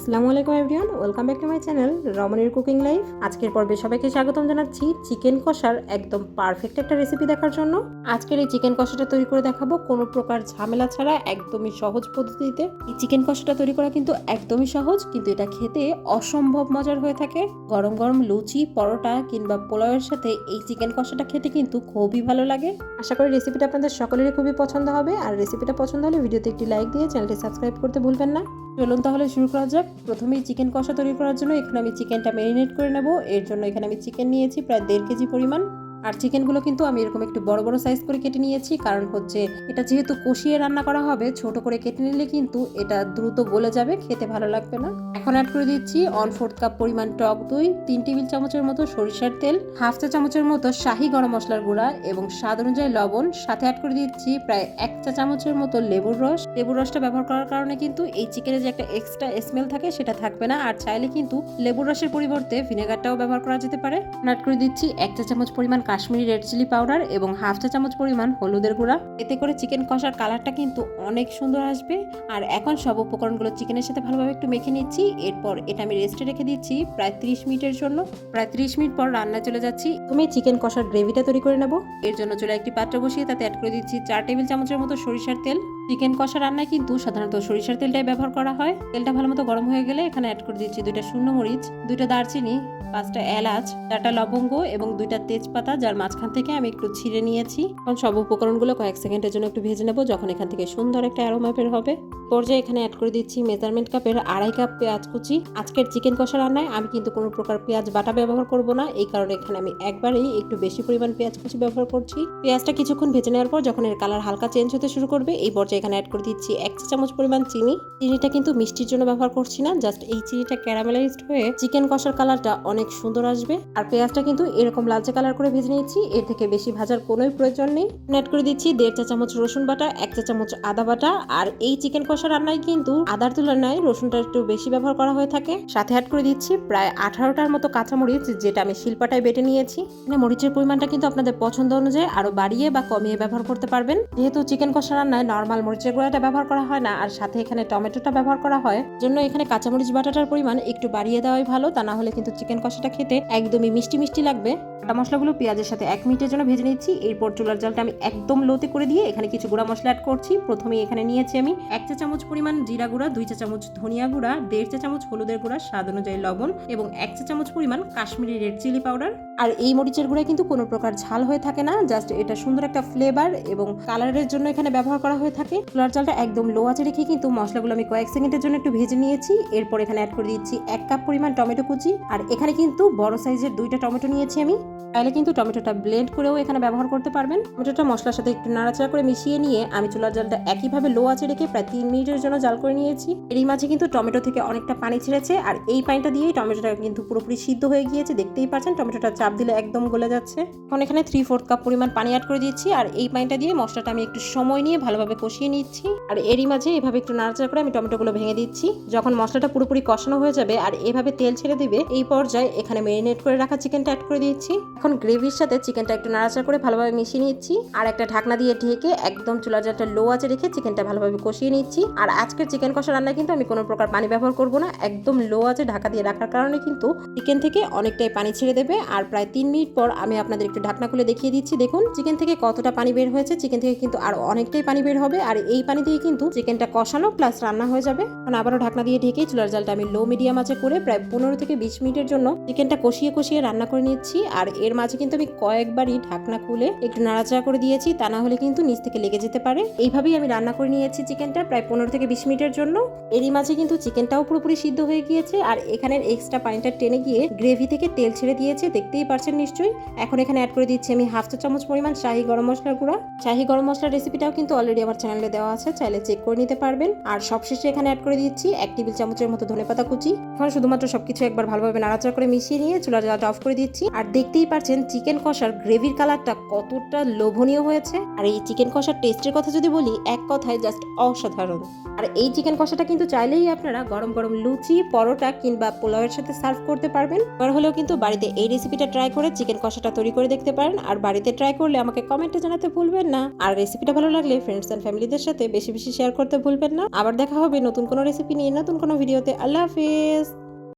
আসসালামু আলাইকুম everyone, welcome back to my channel রমণীর কুকিং লাইফ। আজকের পর্বে সবাইকে স্বাগতম জানাচ্ছি চিকেন কষার একদম পারফেক্ট একটা রেসিপি দেখার জন্য। আজকের এই চিকেন কষাটা তৈরি করে দেখাবো, কোনো প্রকার ঝামেলা ছাড়া একদমই সহজ পদ্ধতিতে। এই চিকেন কষাটা তৈরি করা কিন্তু একদমই সহজ, কিন্তু এটা খেতে অসম্ভব মজার হয়ে থাকে। গরম গরম লুচি, পরোটা কিংবা পোলাওয়ের সাথে এই চিকেন কষাটা খেতে কিন্তু খুবই ভালো লাগে। আশা করি রেসিপিটা আপনাদের সকলেরই খুবই পছন্দ হবে, আর রেসিপিটা পছন্দ হলে ভিডিওতে একটি লাইক দিয়ে চ্যানেলটি সাবস্ক্রাইব করতে ভুলবেন না। চলুন তাহলে শুরু করা যাক। প্রথমেই চিকেন কষা তৈরি করার জন্য এখানে আমি চিকেনটা ম্যারিনেট করে নেব। এর জন্য এখানে আমি চিকেন নিয়েছি প্রায় দেড় কেজি পরিমাণ। আর চিকেনগুলো কিন্তু আমি এরকম একটু বড় বড় সাইজ করে কেটে নিয়েছি, কারণ হচ্ছে এটা যেহেতু কষিয়ে রান্না করা হবে, ছোট করে কেটে নিলে কিন্তু এটা দ্রুত গলে যাবে, খেতে ভালো লাগবে না। এখন অ্যাড করে দিচ্ছি ওয়ান ফোর্থ কাপ পরিমাণ টক দই, তিন টেবিল চামচের মতো সরিষার তেল হাফ চা চামচের মতো শাহি গরম মশলার গুঁড়া এবং স্বাদ অনুযায়ী লবণ। সাথে অ্যাড করে দিচ্ছি প্রায় এক চা চামচের মতো লেবুর রস। লেবুর রসটা ব্যবহার করার কারণে কিন্তু এই চিকেনের যে একটা এক্সট্রা স্মেল থাকে সেটা থাকবে না, আর চাইলে কিন্তু লেবুর রসের পরিবর্তে ভিনেগারটাও ব্যবহার করা যেতে পারে। অ্যাড করে দিচ্ছি এক চা চামচ পরিমাণ কাশ্মীরি রেড চিলি পাউডার এবং হাফ চা চামচ পরিমাণ হলুদের গুঁড়া। এতে করে চিকেন কষার কালারটা কিন্তু অনেক সুন্দর আসবে। আর এখন সব উপকরণগুলো চিকেনের সাথে ভালোভাবে একটু মেখে নিচ্ছি। এরপর এটা আমি রেস্টে রেখে দিচ্ছি প্রায় ত্রিশ মিনিটের জন্য। প্রায় ত্রিশ মিনিট পর রান্না চলে যাচ্ছি। তুমি চিকেন কষার গ্রেভিটা তৈরি করে নেব। এর জন্য চলে একটি পাত্র বসিয়ে তাতে অ্যাড করে দিচ্ছি চার টেবিল চামচের মতো সরিষার তেল। চিকেন কষা রান্নায় কিন্তু সাধারণত সরিষার তেলটাই ব্যবহার করা হয়। তেলটা ভালো মতো গরম হয়ে গেলে এখানে অ্যাড করে দিচ্ছি দুইটা শূন্য মরিচ, দুইটা দারচিনি, পাঁচটা এলাচ, চারটা লবঙ্গ এবং দুইটা তেজপাতা, যার মাঝখান থেকে আমি একটু ছিঁড়ে নিয়েছি। এখন সব উপকরণগুলো কয়েক সেকেন্ডের জন্য একটু ভেজে নেব যখন এখান থেকে সুন্দর একটা অ্যারোমা বের হবে। পর্যায়ে এখানে অ্যাড করে দিচ্ছি মেজারমেন্ট কাপের আড়াই কাপ পেঁয়াজ কুচি। আজকের চিকেন কষা রান্নায় আমি কিন্তু কোনো প্রকার পেঁয়াজ বাটা ব্যবহার করব না। এই কারণে এখানে আমি একবারেই একটু বেশি পরিমাণ পেঁয়াজ কুচি ব্যবহার করছি। পেঁয়াজটা কিছুক্ষণ ভেজে নেওয়ার পর যখন এর কালার হালকা চেঞ্জ হতে শুরু করবে, এই পর্যায়ে এখানে অ্যাড করে দিচ্ছি এক চা চামচ পরিমাণ চিনি। চিনিটা কিন্তু মিষ্টির জন্য ব্যবহার করছি না জাস্ট এই চিনিটা ক্যারামেলাইজড হয়ে চিকেন কষার কালারটা অনেক সুন্দর আসবে। আর পেঁয়াজটা কিন্তু এরকম লালচে কালার করে ভেজে নিয়েছি, এর থেকে বেশি ভাজার কোনোই প্রয়োজন নেই। অ্যাড করে দিচ্ছি দেড় চা চামচ রসুন বাটা, এক চা চামচ আদা বাটা, আর এই চিকেন কষা রান্নায় কিন্তু আদার তুলনায় রসুনটা একটু বেশি ব্যবহার করা হয়ে থাকে। সাথে অ্যাড করে দিচ্ছি প্রায় আঠারোটার মতো কাঁচামরিচ, যেটা আমি শিল্পাটায় বেটে নিয়েছি। এখানে মরিচের পরিমাণটা কিন্তু আপনাদের পছন্দ অনুযায়ী আরও বাড়িয়ে বা কমিয়ে ব্যবহার করতে পারবেন। যেহেতু চিকেন কষা রান্নায় নর্মাল মরিচের গুঁড়াটা ব্যবহার করা হয় না, আর সাথে এখানে টমেটোটা ব্যবহার করা হয়, জন্য এখানে কাঁচামরিচ বাটাটার পরিমাণ একটু বাড়িয়ে দেওয়াই ভালো। তা না হলে কিন্তু চিকেন কষাটা খেতে একদমই মিষ্টি মিষ্টি লাগবে। বাটা মশলাগুলো পেঁয়াজের সাথে এক মিনিটের জন্য ভেজে নিচ্ছি। এরপর চুলার জালটা আমি একদম লোতে করে দিয়ে এখানে কিছু গুঁড়া মশলা অ্যাড করছি। প্রথমে এখানে নিয়েছি আমি এক চা চামচ পরিমাণ জিরা গুঁড়া, দুই চা চামচ ধনিয়া গুঁড়া, দেড় চা চামচ হলুদের গুঁড়া, স্বাদ অনুযায়ী লবণ এবং এক চা চামচ পরিমাণ কাশ্মীরি রেড চিলি পাউডার। আর এই মরিচের গুঁড়া কিন্তু কোনো প্রকার ঝাল হয়ে থাকে না, জাস্ট এটা সুন্দর একটা ফ্লেভার এবং কালারের জন্য এখানে ব্যবহার করা হয়ে থাকে। চুলার জালটা একদম লো আছে রেখে কিন্তু মশলাগুলো আমি কয়েক সেকেন্ডের জন্য একটু ভেজে নিয়েছি। এরপর এখানে অ্যাড করে দিচ্ছি এক কাপ পরিমাণ টমেটো কুচি। আর এখানে কিন্তু বড় সাইজের দুইটা টমেটো নিয়েছি আমি। চাইলে কিন্তু টমেটোটা ব্লেন্ড করেও এখানে ব্যবহার করতে পারবেন। টমেটোটা মশলার সাথে একটু নাড়াচাড়া করে মিশিয়ে নিয়ে আমি চুলার জালটা একইভাবে লো আছে রেখে প্রায় তিন মিনিটের জন্য জাল করে নিয়েছি। এরই মাঝে কিন্তু টমেটো থেকে অনেকটা পানি ছেড়েছে আর এই পানিটা দিয়েই টমেটোটা কিন্তু পুরোপুরি সিদ্ধ হয়ে গিয়েছে। দেখতেই পাচ্ছেন টমেটোটা চাপ দিলে একদম গলে যাচ্ছে। এখন এখানে থ্রি ফোর্থ কাপ পরিমাণ পানি অ্যাড করে দিচ্ছি আর এই পানিটা দিয়ে মশলাটা আমি একটু সময় নিয়ে ভালোভাবে কষিয়ে নিচ্ছি। আর এরই মাঝে এভাবে একটু নাড়াচাড়া করে আমি টমেটোগুলো ভেঙে দিচ্ছি। যখন মশলাটা পুরোপুরি কষানো হয়ে যাবে আর এভাবে তেল ছেড়ে দিবে, এই পর্যায়ে এখানে মেরিনেট করে রাখা চিকেনটা অ্যাড করে দিচ্ছি এখন গ্রেভির সাথে চিকেনটা একটু নাড়াচাড়া করে ভালোভাবে মিশিয়ে নিচ্ছি। আর একটা ঢাকনা দিয়ে ঢেকে একদম চুলার জালটা লো আছে রেখে চিকেনটা ভালোভাবে কষিয়ে নিচ্ছি। আর আজকের চিকেন কষা রান্না কিন্তু আমি কোনো প্রকার পানি ব্যবহার করব না। একদম লো আছে ঢাকা দিয়ে রাখার কারণে কিন্তু চিকেন থেকে অনেকটাই পানি ছেড়ে দেবে। আর প্রায় তিন মিনিট পর আমি আপনাদের একটু ঢাকনা খুলে দেখিয়ে দিচ্ছি। দেখুন, চিকেন থেকে কতটা পানি বের হয়েছে, চিকেন থেকে কিন্তু আর অনেকটাই পানি বের হবে। আর এই পানি দিয়ে কিন্তু চিকেনটা কষানো প্লাস রান্না হয়ে যাবে। এখন আবারও ঢাকনা দিয়ে ঢেকে চুলার জালটা আমি লো মিডিয়াম আছে করে প্রায় পনেরো থেকে বিশ মিনিটের জন্য চিকেনটা কষিয়ে কষিয়ে রান্না করে নিচ্ছি। আর এর মাঝে কিন্তু আমি কয়েকবারই ঢাকনা খুলে একটু নাড়াচাড়া করে দিয়েছি, তা না হলে কিন্তু নিচ থেকে লেগে যেতে পারে। এইভাবেই আমি রান্না করে নিয়েছি চিকেনটা প্রায় পনেরো থেকে বিশ মিনিটের জন্য। এরই মাঝে কিন্তু চিকেনটাও পুরোপুরি সিদ্ধ হয়ে গিয়েছে, আর এখানের এক্সট্রা পানিটা টেনে গিয়ে গ্রেভি থেকে তেল ছেড়ে দিয়েছে, দেখতেই পারছেন নিশ্চয়ই। এখন এখানে অ্যাড করে দিচ্ছি আমি হাফ চা চামচ পরিমাণ শাহি গরম মশলার গুঁড়া। শাহি গরম মশলার রেসিপিটাও কিন্তু অলরেডি আমার চ্যানেলে দেওয়া আছে, চাইলে চেক করে নিতে পারবেন। আর সবশেষে এখানে অ্যাড করে দিচ্ছি এক টেবিল চামচের মতো ধনেপাতা কুচি। এখন শুধুমাত্র সবকিছু একবার ভালোভাবে নাড়াচাড়া করে মিশিয়ে নিয়ে চুলার জালটা অফ করে দিচ্ছি। আর দেখতেই পারছেন পারছেন চিকেন কষার গ্রেভির কালারটা কতটা লোভনীয় হয়েছে। আর এই চিকেন কষার টেস্টের কথা যদি বলি, এক কথায় জাস্ট অসাধারণ। আর এই চিকেন কষাটা কিন্তু চাইলেই আপনারা গরম গরম লুচি, পরোটা কিংবা পোলাওয়ের সাথে সার্ভ করতে পারবেন। এবার হলেও কিন্তু বাড়িতে এই রেসিপিটা ট্রাই করে চিকেন কষাটা তৈরি করে দেখতে পারেন। আর বাড়িতে ট্রাই করলে আমাকে কমেন্টে জানাতে ভুলবেন না। আর রেসিপিটা ভালো লাগলে ফ্রেন্ডস অ্যান্ড ফ্যামিলিদের সাথে বেশি বেশি শেয়ার করতে ভুলবেন না। আবার দেখা হবে নতুন কোনো রেসিপি নিয়ে, নতুন কোনো ভিডিওতে আল্লাহ হাফিজ।